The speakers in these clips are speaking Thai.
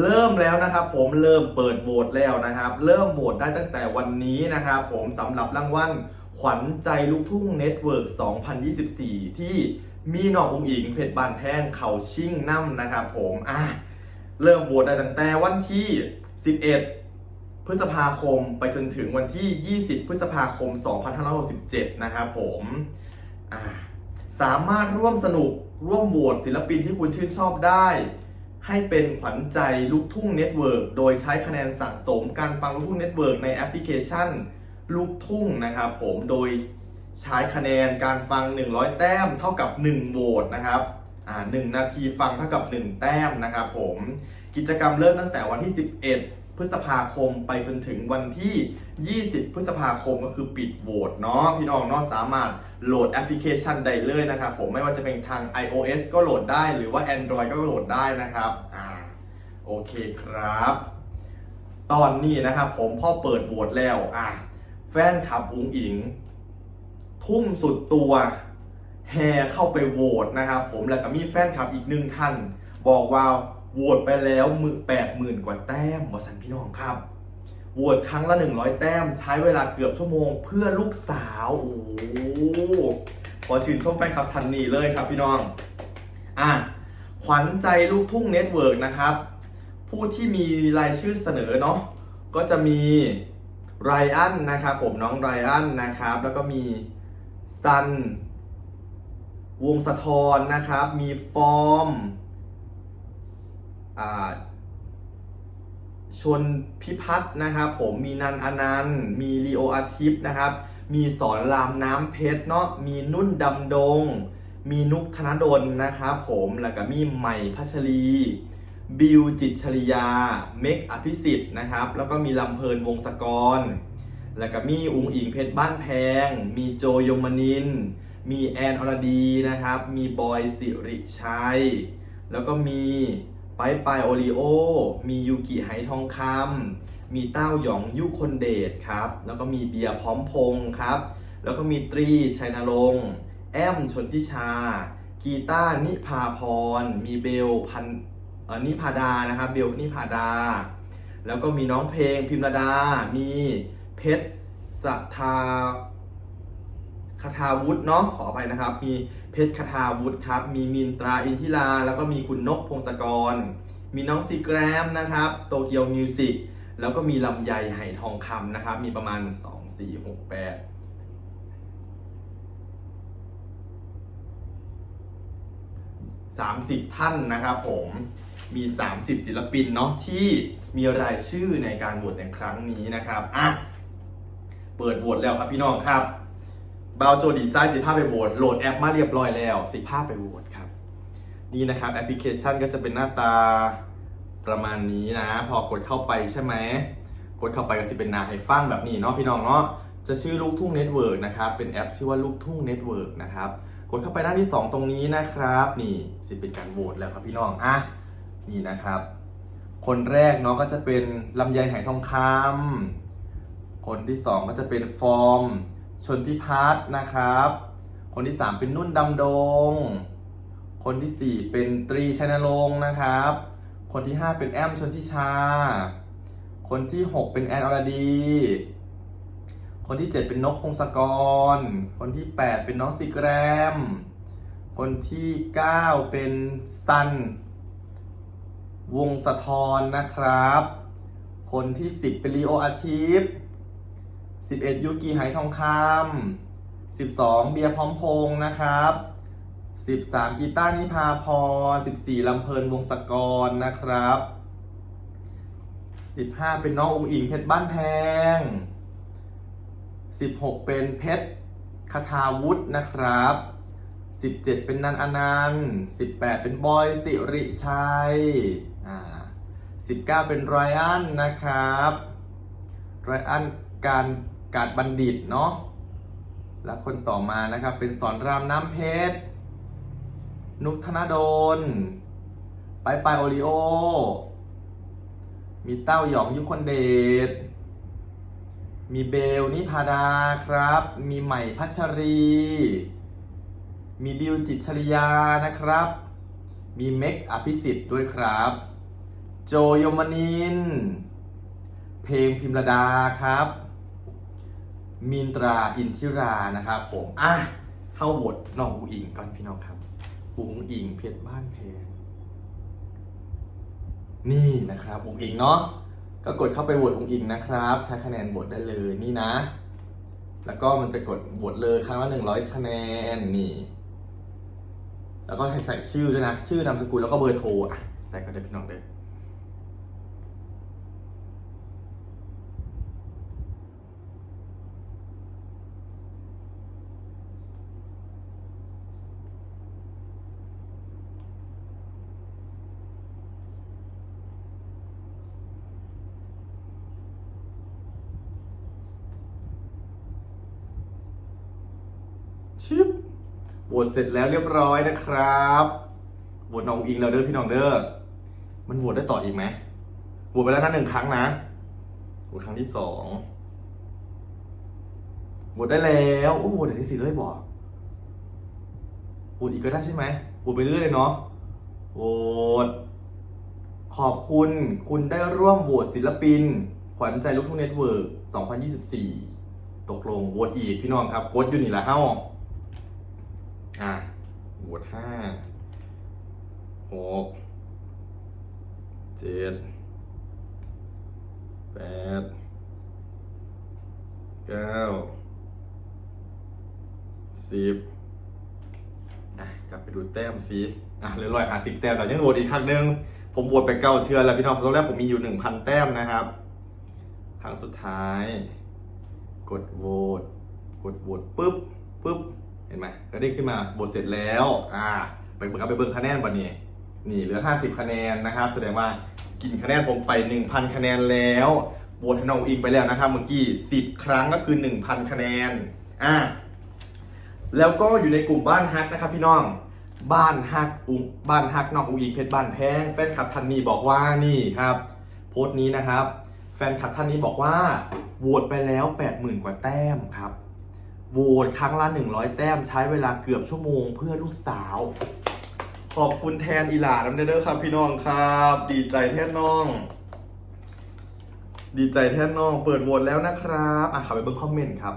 เริ่มแล้วนะครับผมเริ่มเปิดโหวตแล้วนะครับ เริ่มโหวตได้ตั้งแต่วันนี้นะครับผมสำหรับรางวัลขวัญใจลูกทุ่งเน็ตเวิร์ก2024 ที่มีหนอกองอิงเพชรบานแพงเขาชิ่งน้ำนะครับผมอะเริ่มโหวตได้ตั้งแต่วันที่ 11 พฤษภาคมไปจนถึงวันที่ 20 พฤษภาคม 2567 นะครับผมอะสามารถร่วมสนุกร่วมโหวตศิลปินที่คุณชื่นชอบได้ ให้เป็นขวัญใจลูกทุ่งเน็ตเวิร์กโดยใช้คะแนนสะสมการฟังลูกทุ่งเน็ตเวิร์กในแอปพลิเคชันลูกทุ่งนะครับผมโดยใช้คะแนนการฟัง 100 แต้มเท่ากับ 1 โหวตนะครับอ่า1นาทีฟังเท่ากับ 1 แต้มนะครับผมกิจกรรมเริ่มตั้งแต่วันที่ 11 พฤษภาคมไปจนถึงวันที่ 20 พฤษภาคมก็คือปิดโหวตเนาะพี่น้องเนาะสามารถโหลดแอปพลิเคชันใดเลยนะครับผมไม่ว่าจะเป็นทาง iOS ก็โหลดได้หรือว่า Android ก็โหลดได้นะครับอ่าโอเคครับ ตอนนี้นะครับผมพ่อเปิดโหวตแล้วอะแฟนคลับอุงอิง ทุ่มสุดตัวแห่เข้าไปโหวตนะครับผมแล้วก็มีแฟนคลับอีกหนึ่งท่าน บอกว่า โหวตไปแล้วมือแปดหมื่นกว่าแต้มบอสันพี่น้องครับโหวตครั้งละ 100 แต้ม ใช้เวลาเกือบชั่วโมง เพื่อลูกสาว โอ้โหขอชื่นชมแฟนคลับทันนี้เลยครับพี่น้อง อะ ขวัญใจลูกทุ่งเน็ตเวิร์กนะครับ ผู้ที่มีรายชื่อเสนอเนาะ ก็จะมีไรอันนะครับผมน้องไรอันนะครับ แล้วก็มีซัน วงสะทอนนะครับ มีฟอร์ม อ่าชนพิพัฒน์นะครับ ผมมีนันอนันต์ มีลีโออาทิตย์นะครับ มีสอนรามน้ำเพชรเนาะมีนุ่นดำดง มีนุกธนดลนะครับผมแล้วก็มีใหม่พัชรีบิวจิตชริยา เมกอภิสิทธิ์นะครับ แล้วก็มีลำเพลินวงศกร แล้วก็มีอุงอิงเพชรบ้านแพง มีโจยมนิน มีแอนอรดีนะครับ มีบอยสิริชัย แล้วก็มี ไปไปโอริโอ มียูกิไหทองคำมีเต้าหยองยุคนเดชครับ แล้วก็มีเบียร์พร้อมพงครับ แล้วก็มีตรีชัยนรงค์แอมชนทิชา กีต้านิพาพร มีเบลพันนิพาดานะครับ เบลนิพาดา แล้วก็มีน้องเพลงพิมรดา มีเพชรสัทธา คาทาวุฒิเนาะขออภัยนะครับ มีเพชรคาทาวุฒิครับ มีมินตราอินทิรา แล้วก็มีคุณนกพงศกร มีน้องซีแกรมนะครับ โตเกียวมิวสิกแล้วก็มีลำไยไหทองคำนะครับ มีประมาณ 2 4 6 8 30ท่านนะครับผมมี 30 ศิลปินเนาะที่มีรายชื่อในการโหวตในครั้งนี้นะครับอะเปิดโหวตแล้วครับพี่น้องครับ บาวโจดีไซน์สิภาพไปโหวตโหลดแอปมาเรียบร้อยแล้วสิภาพไปโหวตครับ นี่นะครับแอปพลิเคชันก็จะเป็นหน้าตาประมาณนี้นะ พอกดเข้าไปใช่ไหมกดเข้าไปก็สิเป็นหนาให้ฟังแบบนี้เนาะพี่น้องเนาะจะชื่อลูกทุ่งเน็ตเวิร์กนะครับ เป็นแอปชื่อว่าลูกทุ่งเน็ตเวิร์กนะครับ กดเข้าไปหน้าที่ 2 ตรงนี้นะครับ นี่สิเป็นการโหวตแล้วครับพี่น้องอะนี่นะครับ คนแรกเนาะก็จะเป็นลำไยไหทองคำคนที่ 2 ก็จะเป็นฟอร์ม ชนพิพัฒน์นะครับ คนที่ 3 เป็นนุ่นดำดง คนที่ 4 เป็นตรีชัยนรงค์นะครับ คนที่ 5 เป็นแอมชนทิชา คนที่ 6 เป็นแอนอรดี คนที่ 7 เป็นนกพงศกร คนที่ 8 เป็นน้องซีแกรม คนที่ 9 เป็นซันวงสะทอนนะครับ คนที่ 10 เป็นลีโออาทิตย์ 11ยูกิไหทองคำ12 เบียร์พร้อมพงษ์นะครับ 13 กีตาร์นิพาพร 14 ลำเพลินวงศกรนะครับ 15 เป็นน้ององอิงเพชรบ้านแพง 16 เป็นเพชรคทาวุฒนะครับ 17 เป็นนันอนันต์ 18 เป็นบอยสิริชัยอ่า19 เป็นไรอันนะครับ ไรอันการ การบัณฑิตเนาะและคนต่อมานะครับเป็นสอนรามน้ำเพชร นุกธนดลไปไปโอริโอ มีเต้าหยองยุคนเดช มีเบลนิพาดาครับ มีใหม่พัชรี มีบิวจิตชริยานะครับ มีเม็กอภิสิทธิ์ด้วยครับ โจยมนิน เพลงพิมรดาครับ มินตราอินทิรานะครับผมอะเข้าบทน้องอุ๋งอิงก่อนพี่น้องครับอุ๋งอิงเพชรบ้านเพงนี่นะครับอุ๋งอิงเนาะก็กดเข้าไปโหวตอุ๋งอิงนะครับ ใช้คะแนนโหวตได้เลยนี่นะ แล้วก็มันจะกดโหวตเลยครั้งละหนึ่งร้อยคะแนนนี่ แล้วก็ให้ใส่ชื่อด้วยนะ ชื่อนามสกุลแล้วก็เบอร์โทรอะใส่ก็ได้พี่น้องเลย ชิปโหวตเสร็จแล้วเรียบร้อยนะครับโหวตน้องอิงแล้วเด้อพี่น้องเด้อมันโหวตได้ต่ออีกไหมโหวตไปแล้วนะหนึ่งครั้งนะโหวตครั้งที่สองโหวตได้แล้วโอ้โหวตได้ที่สี่เลยบอกโหวตอีกก็ได้ใช่ไหมโหวตไปเรื่อยเลยเนาะโหวตขอบคุณคุณได้ร่วมโหวตศิลปิน ขวัญใจลูกทุ่งเน็ตเวิร์ก2024 ตกลงโหวตอีกพี่น้องครับกดอยู่นี่แหละเฮ้า อะโหวตห้าหกเจ็ดแปดเก้าสิบอะกลับไปดูแต้มสิอะเหลือร้อยหาสิบแต้มแต่ยังโหวตอีกครั้งหนึ่งผมโหวตไปเก้าเทือแล้วพี่น้องตอนแรกผมมีอยู่หนึ่งพันแต้มนะครับ ครั้งสุดท้าย กดโหวตกดโหวตปุ๊บปุ๊บ ห็นไหมก็ได้ขึ้นมาโหวตเสร็จแล้วอ่าไปเบิ่งครับไปเบิ่งคะแนนบันนี้นี่เหลือ 50 คะแนนนะครับ แสดงว่ากินคะแนนผมไป 1,000 คะแนนแล้วโหวตให้น้องอิงไปแล้วนะครับเมื่อกี้ 10 ครั้งก็คือ 1,000 คะแนนอ่าแล้วก็อยู่ในกลุ่มบ้านฮักนะครับพี่น้องบ้านฮักอุบ้านฮักน้องอุงอิงเพชรบ้านแพงแฟนคลับท่านนี้บอกว่านี่ครับ โพสต์นี้นะครับ แฟนคลับท่านนี้บอกว่าโหวตไปแล้ว 80,000 กว่าแต้มครับ โหวตครั้งละ 100 แต้มใช้เวลาเกือบชั่วโมงเพื่อลูกสาว ขอบคุณแทนอีหลาน้ำเด้อครับ พี่น้องครับ ดีใจแทนน้อง ดีใจแทนน้อง เปิดโหวตแล้วนะครับอะขับไปเบิ่งคอมเมนต์ครับ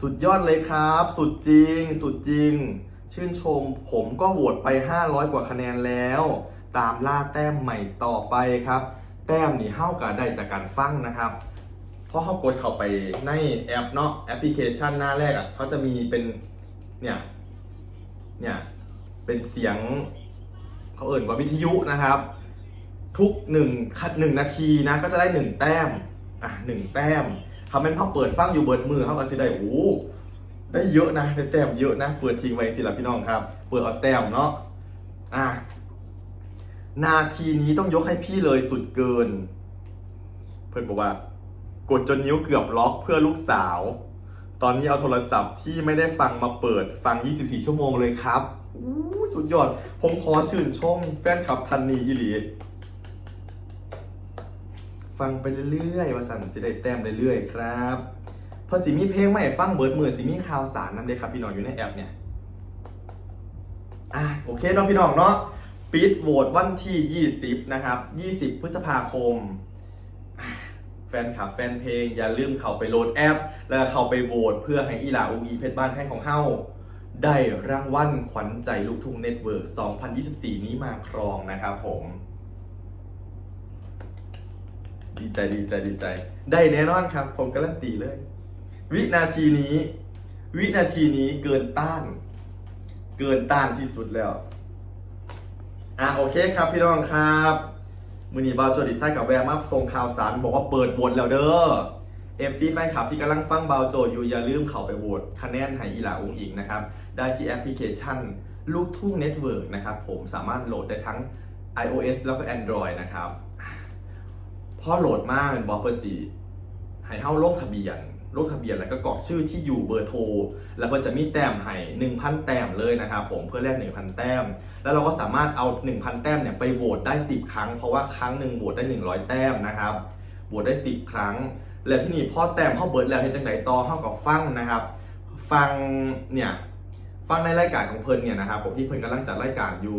สุดยอดเลยครับ สุดจริง สุดจริง ชื่นชม ผมก็โหวตไป 500 กว่าคะแนนแล้ว ตามล่าแต้มใหม่ต่อไปครับ แต้มนี่เท่ากับได้จากการฟังนะครับ พราะเขากดเข้าไปในแอปเนาะแอปพลิเคชันหน้าแรกอะ่ะเขาจะมีเป็นเนี่ยเนี่ยเป็นเสียงเขาเอ่นว่าวิทยุนะครับ ทุกหนึ่งคัดหนึ่งนาทีนะก็จะได้หนึ่งแต้มอะหนึ่งแต้มทำเป็นเขาเปิดฟังอยู่เบิดมือเขาก็สิได้โอ้โหได้เยอะนะได้แต้มเยอะนะเปิดทิ้งไว้สิละพี่น้องครับ เปิดเอาแต้มเนาะอะนาทีนี้ต้องยกให้พี่เลยสุดเกิน เพื่อนบอกว่า กดจนนิ้วเกือบล็อกเพื่อลูกสาว ตอนนี้เอาโทรศัพท์ที่ไม่ได้ฟังมาเปิดฟัง 24 ชั่วโมงเลยครับอู้สุดยอด ผมขอชื่นชมแฟนคลับทันนีอีหลี ฟังไปเรื่อยๆว่าสันสิได้แต้มเรื่อยๆครับเพอสิมีเพลงใหม่ฟังเบิร์ดมือสิมีข่าวสารนำเลยครับพี่น้องอยู่ในแอปเนี่ย อะโอเคน้องพี่น้องเนาะปิดโหวตวันที่ 20 นะครับ 20 พฤษภาคม แฟนคลับแฟนเพลง อย่าลืมเข้าไปโหลดแอป แล้วเข้าไปโหวตเพื่อให้อีหลาอูอีเพชรบ้านแพงของเฮาได้รางวัลขวัญใจลูกทุ่งเน็ตเวิร์ก2024 นี้มาครองนะครับผม ดีใจดีใจดีใจ ได้แน่นอนครับ ผมการันตีเลย วินาทีนี้ วินาทีนี้เกินต้าน เกินต้านที่สุดแล้ว อะโอเคครับพี่น้องครับ มือนีบาโจดิไซกับแวร์มาส่งข่าวสารบอกว่าเปิดโหวตแล้วเด้อเอฟซีแฟนคลับที่กำลังฟังบาวโจอยู่อย่าลืมเข้าไปโหวตคะแนนให้อีหลาองอิงนะครับ ได้ที่แอปพลิเคชันลูกทุ่งเน็ตเวิร์กนะครับ ผมสามารถโหลดได้ทั้ง iOS แล้วก็ Android นะครับพอโหลดมาเป็นบอเปอร์สีให้เข้าลงทะเบียน ลงทะเบียนแล้วก็กรอกชื่อที่อยู่เบอร์โทร แล้วมันจะมีแต้มให้1,000 แต้มเลยนะครับผมเพื่อแลก1,000 แต้ม แล้วเราก็สามารถเอา 1,000 แต้มเนี่ยไปโหวตได้ 10 ครั้ง เพราะว่าครั้งหนึ่งโหวตได้ 100 แต้มนะครับโหวตได้ 10 ครั้ง แล้วที่นี่พอแต้มเข้าเบิร์ดแล้วให้จังไหนต่อเข้ากับฟังนะครับ ฟังเนี่ยฟังในรายการของเพิ่นเนี่ยนะครับผมที่เพิ่นกำลังจัดรายการอยู่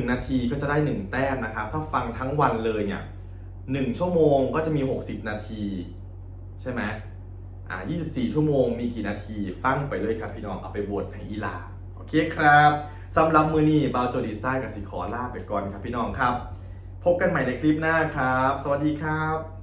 1 นาทีก็จะได้ 1 แต้มนะครับ ถ้าฟังทั้งวันเลยเนี่ย1ชั่วโมงก็จะมี 60 นาที ใช่ไหม อ่า 24 ชั่วโมง มีกี่นาที ฟังไปเลยครับพี่น้อง เอาไปโหวตให้อีลา โอเคครับสำหรับมือนี้บาวโจดีไซน์กับสิขอลาไปก่อนครับพี่น้องครับ พบกันใหม่ในคลิปหน้าครับ สวัสดีครับ